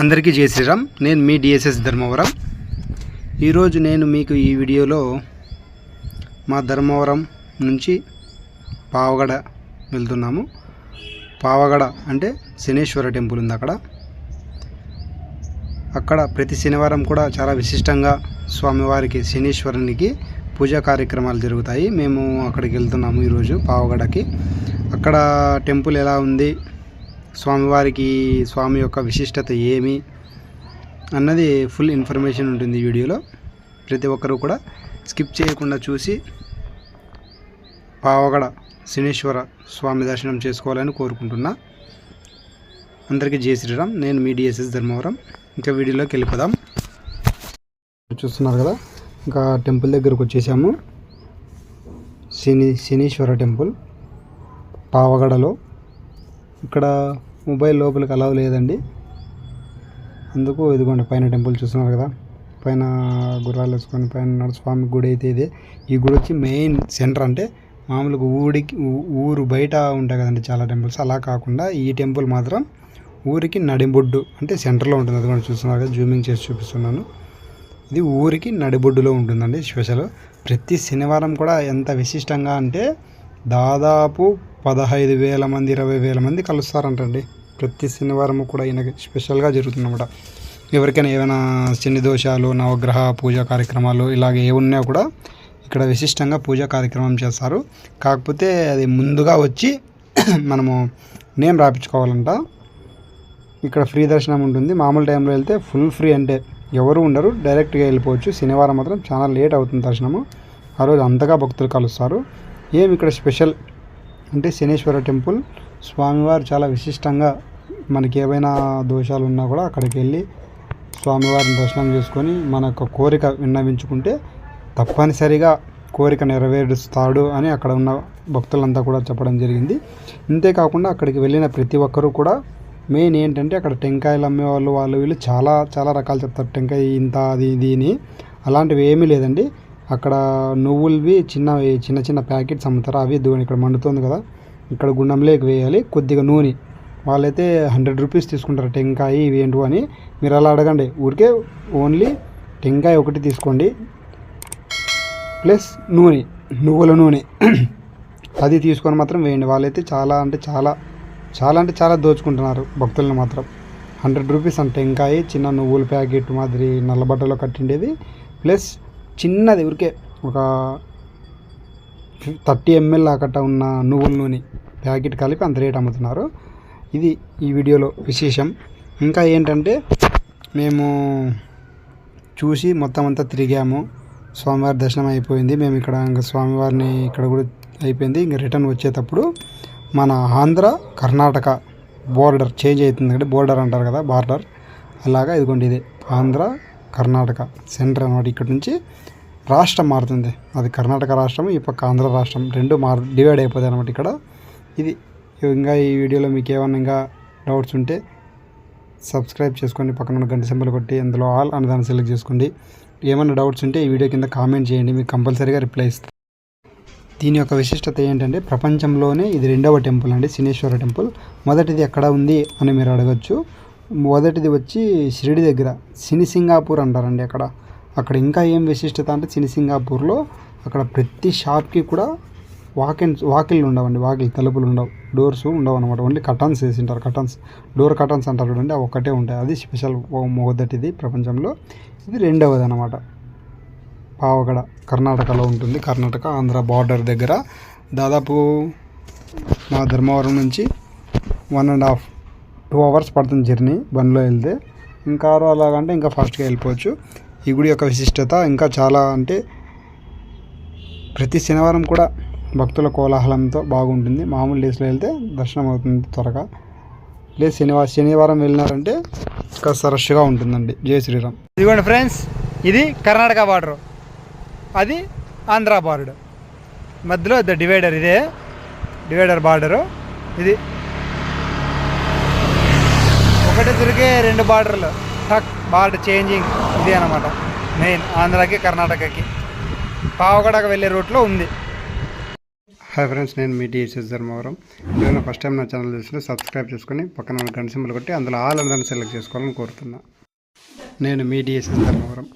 అందరికీ జై శ్రీరామ్. నేను మీ డిఎస్ఎస్ ధర్మవరం. ఈరోజు నేను మీకు ఈ వీడియోలో మా ధర్మవరం నుంచి పావగడ వెళ్తున్నాము. పావగడ అంటే శనేశ్వర టెంపుల్ ఉంది అక్కడ. అక్కడ ప్రతి శనివారం కూడా చాలా విశిష్టంగా స్వామివారికి శనీశ్వరునికి పూజా కార్యక్రమాలు జరుగుతాయి. మేము అక్కడికి వెళ్తున్నాము ఈరోజు పావగడకి. అక్కడ టెంపుల్ ఎలా ఉంది? స్వామివారికి స్వామి యొక్క విశిష్టత ఏమి అన్నది ఫుల్ ఇన్ఫర్మేషన్ ఉంటుంది వీడియోలో. ప్రతి ఒక్కరూ కూడా స్కిప్ చేయకుండా చూసి పావగడ శనీశ్వర స్వామి దర్శనం చేసుకోవాలని కోరుకుంటున్నా. అందరికీ జై శ్రీరామ్. నేను మీ డిఎస్ఎస్ ధర్మవరం. ఇంకా వీడియోలోకి వెళ్ళిపోదాం. చూస్తున్నారు కదా ఇంకా టెంపుల్ దగ్గరకు వచ్చేసాము. శని శనీశ్వర టెంపుల్ పావగడలో. ఇక్కడ మొబైల్ లోపలికి అలవ్ లేదండి. అందుకు ఇదిగోండి పైన టెంపుల్ చూస్తున్నారు కదా. పైన గుర్రాలు వేసుకొని పైన ఉన్నాడు స్వామి గుడి అయితే ఇదే. ఈ గుడి వచ్చి మెయిన్ సెంటర్ అంటే మామూలుగా ఊరికి ఊరు బయట ఉంటాయి కదండి చాలా టెంపుల్స్. అలా కాకుండా ఈ టెంపుల్ మాత్రం ఊరికి నడిబొడ్డు అంటే సెంటర్లో ఉంటుంది. అది చూస్తున్నారు కదా జూమింగ్ చేసి చూపిస్తున్నాను. ఇది ఊరికి నడిబొడ్డులో ఉంటుందండి స్పెషల్. ప్రతి శనివారం కూడా ఎంత విశిష్టంగా అంటే దాదాపు పదహైదు వేల మంది ఇరవై వేల మంది కలుస్తారంటండి. ప్రతి శనివారం కూడా ఈయనకి స్పెషల్గా జరుగుతుందన్నమాట. ఎవరికైనా ఏమైనా శని దోషాలు నవగ్రహ పూజా కార్యక్రమాలు ఇలాగ ఏ ఉన్నా కూడా ఇక్కడ విశిష్టంగా పూజా కార్యక్రమం చేస్తారు. కాకపోతే అది ముందుగా వచ్చి మనము నేమ్ రాపించుకోవాలంట. ఇక్కడ ఫ్రీ దర్శనం ఉంటుంది. మామూలు టైంలో వెళ్తే ఫుల్ ఫ్రీ అంటే ఎవరు ఉండరు. డైరెక్ట్గా వెళ్ళిపోవచ్చు. శనివారం మాత్రం చాలా లేట్ అవుతుంది దర్శనము. ఆ రోజు అంతగా భక్తులు కలుస్తారు. ఏమి ఇక్కడ స్పెషల్ అంటే శనీశ్వర టెంపుల్. స్వామివారు చాలా విశిష్టంగా మనకి ఏవైనా దోషాలు ఉన్నా కూడా అక్కడికి వెళ్ళి స్వామివారిని దర్శనం చేసుకొని మన యొక్క కోరిక విన్నవించుకుంటే తప్పనిసరిగా కోరిక నెరవేరుస్తాడు అని అక్కడ ఉన్న భక్తులంతా కూడా చెప్పడం జరిగింది. అంతేకాకుండా అక్కడికి వెళ్ళిన ప్రతి ఒక్కరూ కూడా మెయిన్ ఏంటంటే అక్కడ టెంకాయలు అమ్మేవాళ్ళు వాళ్ళు వీళ్ళు చాలా చాలా రకాలు చెప్తారు. టెంకాయ ఇంత అది ఇది అని. అలాంటివి ఏమీ లేదండి. అక్కడ నువ్వులవి చిన్న చిన్న చిన్న ప్యాకెట్స్ అమ్ముతారు. అవి దూని ఇక్కడ మండుతుంది కదా. ఇక్కడ గుండంలోకి వేయాలి కొద్దిగా నూనె. వాళ్ళైతే హండ్రెడ్ రూపీస్ తీసుకుంటారు టెంకాయ ఇవి ఏంటో అని. మీరు అలా అడగండి. ఊరికే ఓన్లీ టెంకాయ ఒకటి తీసుకోండి ప్లస్ నూనె నువ్వుల నూనె. అది తీసుకొని మాత్రం వేయండి. వాళ్ళైతే చాలా అంటే చాలా చాలా అంటే చాలా దోచుకుంటున్నారు భక్తులను మాత్రం. హండ్రెడ్ రూపీస్ అంటే టెంకాయ చిన్న నువ్వుల ప్యాకెట్ మాదిరి నల్లబట్టలో కట్టిండేది ప్లస్ చిన్నది ఊరికే ఒక థర్టీ ఎంఎల్ అక్కడ ఉన్న నువ్వుల నూనె ప్యాకెట్ కలిపి అంత రేట్ అమ్ముతున్నారు. ఇది ఈ వీడియోలో విశేషం. ఇంకా ఏంటంటే మేము చూసి మొత్తం అంతా తిరిగాము. స్వామివారి దర్శనం అయిపోయింది. మేము ఇక్కడ ఇంకా స్వామివారిని ఇక్కడ కూడా అయిపోయింది. ఇంకా రిటర్న్ వచ్చేటప్పుడు మన ఆంధ్ర కర్ణాటక బోర్డర్ చేంజ్ అవుతుంది. అంటే బోర్డర్ అంటారు కదా బార్డర్. అలాగా ఇదిగోండి ఇది. ఆంధ్ర కర్ణాటక సెంటర్ అనమాట ఇక్కడ నుంచి రాష్ట్రం మారుతుంది. అది కర్ణాటక రాష్ట్రం ఈ పక్క ఆంధ్ర రాష్ట్రం రెండు మార్ డివైడ్ అయిపోతాయి అనమాట ఇక్కడ. ఇది ఇంకా ఈ వీడియోలో మీకు ఏమన్నా ఇంకా డౌట్స్ ఉంటే సబ్స్క్రైబ్ చేసుకోండి పక్కన ఉన్న గంట సింబల్ కొట్టి అందులో ఆల్ అని దాన్ని సెలెక్ట్ చేసుకోండి. ఏమైనా డౌట్స్ ఉంటే ఈ వీడియో కింద కామెంట్ చేయండి మీకు కంపల్సరీగా రిప్లై ఇస్తాను దీని యొక్క విశిష్టత ఏంటంటే ప్రపంచంలోనే ఇది రెండవ టెంపుల్ అండి సినేశ్వర టెంపుల్. మొదటిది ఎక్కడ ఉంది అని మీరు అడగచ్చు. మొదటిది వచ్చి షిరిడి దగ్గర. సిని సింగాపూర్ అంటారండి అక్కడ. అక్కడ ఇంకా ఏం విశిష్టత అంటే సిని సింగాపూర్లో అక్కడ ప్రతి షాప్కి కూడా వాకిన్స్ వాకిళ్ళు ఉండవండి. వాకిల్ తలుపులు ఉండవు. డోర్స్ ఉండవు అనమాట ఓన్లీ కటన్స్ వేసి ఉంటారు కటన్స్ డోర్ కటన్స్ అంటారు చూడండి. అవి ఒక్కటే ఉంటాయి. అది స్పెషల్ మొదటిది ప్రపంచంలో. ఇది రెండవది అనమాట పావగడ కర్ణాటకలో ఉంటుంది. కర్ణాటక ఆంధ్ర బార్డర్ దగ్గర. దాదాపు మా ధర్మవరం నుంచి one and half two hours పడుతుంది జర్నీ బండిలో వెళ్తే. ఇంకా అలాగంటే ఇంకా ఫాస్ట్గా వెళ్ళిపోవచ్చు. ఈ గుడి యొక్క విశిష్టత ఇంకా చాలా అంటే ప్రతి శనివారం కూడా భక్తుల కోలాహలంతో బాగుంటుంది. మామూలు డేస్లో వెళ్తే దర్శనం అవుతుంది త్వరగా. లేదు శనివారం శనివారం వెళ్ళినారంటే కాస్త రష్గా ఉంటుందండి. జై శ్రీరామ్. ఇదిగోండి ఫ్రెండ్స్ ఇది కర్ణాటక బార్డర్. అది ఆంధ్ర బార్డర్. మధ్యలో ద డివైడర్ ఇదే. Divider border. ఇది ఒకటే తిరిగే రెండు బార్డర్లు. టక్ బార్డర్ చేంజింగ్ ఇది అనమాట మెయిన్ ఆంధ్రాకి కర్ణాటకకి. పావగడకు వెళ్ళే రూట్లో ఉంది. హాయ్ ఫ్రెండ్స్ నేను మీ డిఎస్ఎస్ ధర్మవరం. నేను ఫస్ట్ టైం నా ఛానల్ చూసిన సబ్స్క్రైబ్ చేసుకొని పక్కన గంట సింబల్ కొట్టి అందులో ఆల్ అందరిని సెలెక్ట్ చేసుకోవాలని కోరుతున్నా. నేను మీ డిఎస్ఎస్ ధర్మవరం.